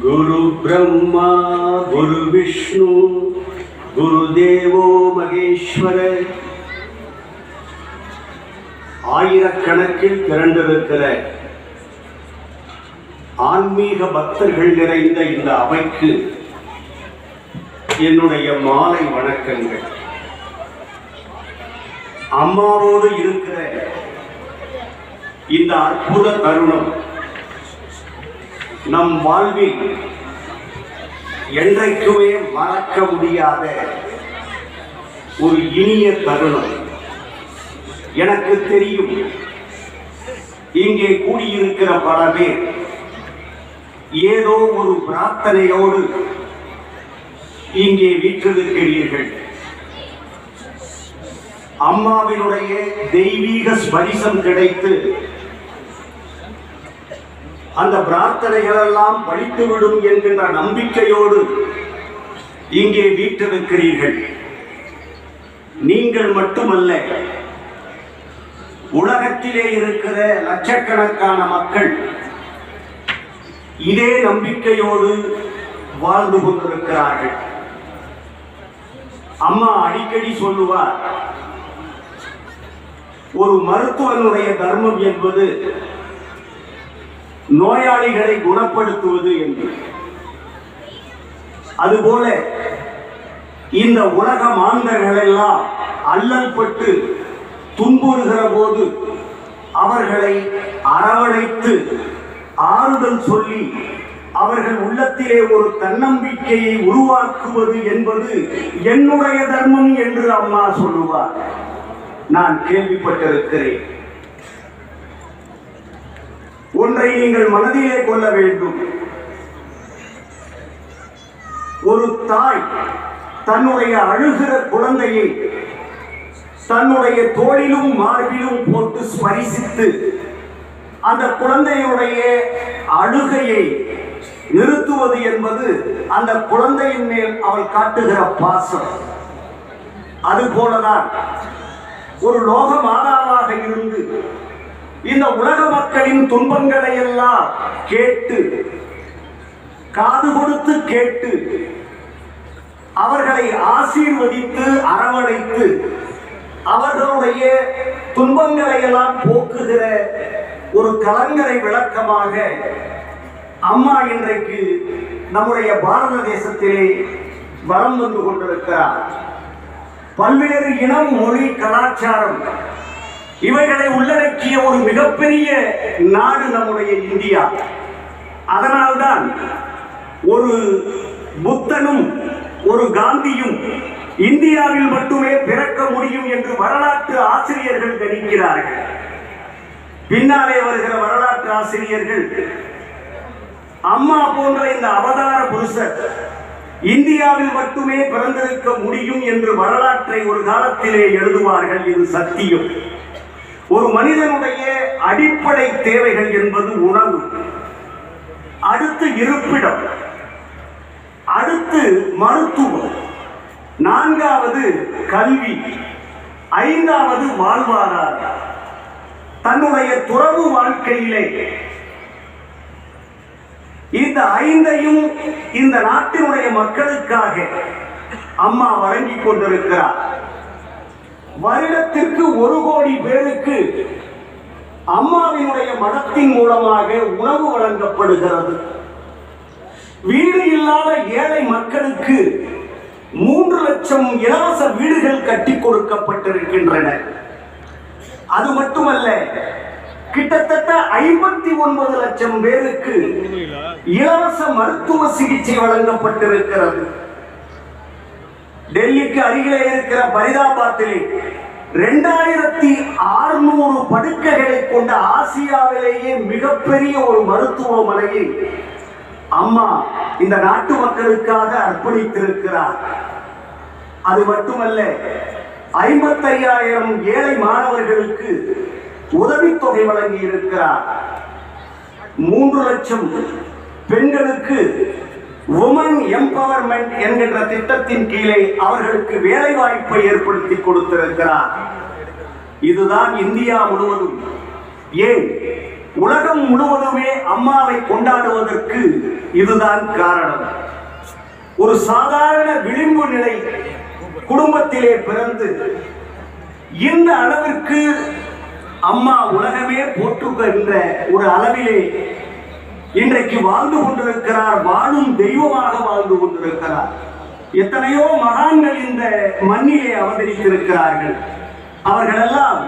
गुरु ब्रह्मा गुरु विष्णु குருதேவோ மகேஸ்வர ஆயிரக்கணக்கில் திரண்டிருக்கிற ஆன்மீக பக்தர்கள் நிறைந்த இந்த அவைக்கு என்னுடைய மாலை வணக்கங்கள் அம்மாவோடு இருக்கிற இந்த அற்புத தருணம் நம் வாழ்வில் என்றைக்குமே மறக்க முடியாத ஒரு இனிய தருணம். எனக்கு தெரியும் இங்கே கூடியிருக்கிற பல பேர் ஏதோ ஒரு பிரார்த்தனையோடு இங்கே வீற்றிருக்கிறீர்கள். அம்மாவினுடைய தெய்வீக ஸ்பரிசம் கிடைத்து அந்த பிரார்த்தனைகள் எல்லாம் பழித்துவிடும் என்கின்ற நம்பிக்கையோடு இங்கே வீட்டிருக்கிறீர்கள். நீங்கள் மட்டுமல்ல உலகத்திலே இருக்கிற லட்சக்கணக்கான மக்கள் இதே நம்பிக்கையோடு வாழ்ந்து கொண்டிருக்கிறார்கள். அம்மா அடிக்கடி சொல்லுவார் ஒரு மருத்துவனுடைய தர்மம் என்பது நோயாளிகளை குணப்படுத்துவது என்று. அதுபோல இந்த உலக மாந்தர்கள் எல்லாம் அல்லல் பட்டு துன்புறுகிற போது அவர்களை அரவணைத்து ஆறுதல் சொல்லி அவர்கள் உள்ளத்திலே ஒரு தன்னம்பிக்கையை உருவாக்குவது என்பது என்னுடைய தர்மம் என்று அம்மா சொல்லுவார். நான் கேள்விப்பட்டிருக்கிறேன். ஒன்றை நீங்கள் மனதிலே கொள்ள வேண்டும். ஒரு தாய் தன்னுடைய அழுகிற குழந்தையை தன்னுடைய தோளிலும் மார்பிலும் போட்டு ஸ்பரிசித்து அந்த குழந்தையுடைய அழுகையை நிறுத்துவது என்பது அந்த குழந்தையின் மேல் அவள் காட்டுகிற பாசம். அதுபோலதான் ஒரு லோக மாதாவாக இருந்து இந்த உலக மக்களின் துன்பங்களை எல்லாம் கேட்டு காது கொடுத்து கேட்டு அவர்களை ஆசீர்வதித்து அரவணைத்து அவர்களுடைய துன்பங்களை எல்லாம் போக்குகிற ஒரு கலங்கரை விளக்கமாக அம்மா இன்றைக்கு நம்முடைய பாரத தேசத்திலே வரம் வந்து கொண்டிருக்கிறார். பல்வேறு இனம் மொழி கலாச்சாரம் இவைகளை உள்ளடக்கிய ஒரு மிகப்பெரிய நாடு நம்முடைய இந்தியா. அதனால்தான் ஒரு புத்தனும் ஒரு காந்தியும் இந்தியாவில் மட்டுமே பிறக்க முடியும் என்று வரலாற்று ஆசிரியர்கள் கணிக்கிறார்கள். பின்னாலே வருகிற வரலாற்று ஆசிரியர்கள் அம்மா போன்ற இந்த அவதார புருஷர் இந்தியாவில் மட்டுமே பிறந்திருக்க முடியும் என்று வரலாற்றை ஒரு காலத்திலே எழுதுவார்கள் இது சத்தியம். ஒரு மனிதனுடைய அடிப்படை தேவைகள் என்பது உணவு. அடுத்து இருப்பிடம். அடுத்து மருத்துவம். நான்காவது கல்வி. ஐந்தாவது வாழ்வாதார் தன்னுடைய துறவு வாழ்க்கையிலே. இந்த ஐந்தையும் இந்த நாட்டினுடைய மக்களுக்காக அம்மா வழங்கிக் கொண்டிருக்கிறார். வருடத்திற்கு ஒரு கோடி அம்மாவினுடைய மடத்தின் மூலமாக உணவு வழங்கப்படுகிறது. வீடு இல்லாத ஏழை மக்களுக்கு மூன்று லட்சம் இலவச வீடுகள் கட்டி கொடுக்கப்பட்டிருக்கின்றன. அது மட்டுமல்ல கிட்டத்தட்ட ஐம்பத்தி ஒன்பது லட்சம் பேருக்கு இலவச மருத்துவ சிகிச்சை வழங்கப்பட்டிருக்கிறது. டெல்லிக்கு அருகிலே இருக்கிற பரிதாபாத்திலே இரண்டாயிரத்தி ஆறு படுக்கைகளை கொண்ட ஆசியாவிலேயே மிகப்பெரிய ஒரு மருத்துவமனையை அம்மா இந்த நாட்டு மக்களுக்காக அர்ப்பணித்திருக்கிறார். அது மட்டுமல்ல ஐம்பத்தையாயிரம் ஏழை மாணவர்களுக்கு உதவித்தொகை வழங்கி இருக்கிறார் மூன்று லட்சம் பெண்களுக்கு உமன் எம்பவர்மெண்ட் என்கின்ற திட்டத்தின் கீழே அவர்களுக்கு வேலை வாய்ப்பை ஏற்படுத்தி கொடுத்திருக்கிறார். இதுதான் இந்தியா முழுவதும். ஏன்? உலகம் முழுவதுமே அம்மாவை கொண்டாடுவதற்கு இதுதான் காரணம். ஒரு சாதாரண விளிம்பு நிலை குடும்பத்திலே பிறந்து இந்த அளவிற்கு அம்மா உலகமே போற்றுகின்ற ஒரு அளவிலே இன்றைக்கு வாழ்ந்து கொண்டிருக்கிறார் வாழும் தெய்வமாக வாழ்ந்து கொண்டிருக்கிறார். எத்தனையோ மகான்கள் இந்த மண்ணிலே அவதரித்திருக்கிறார்கள். அவர்களெல்லாம்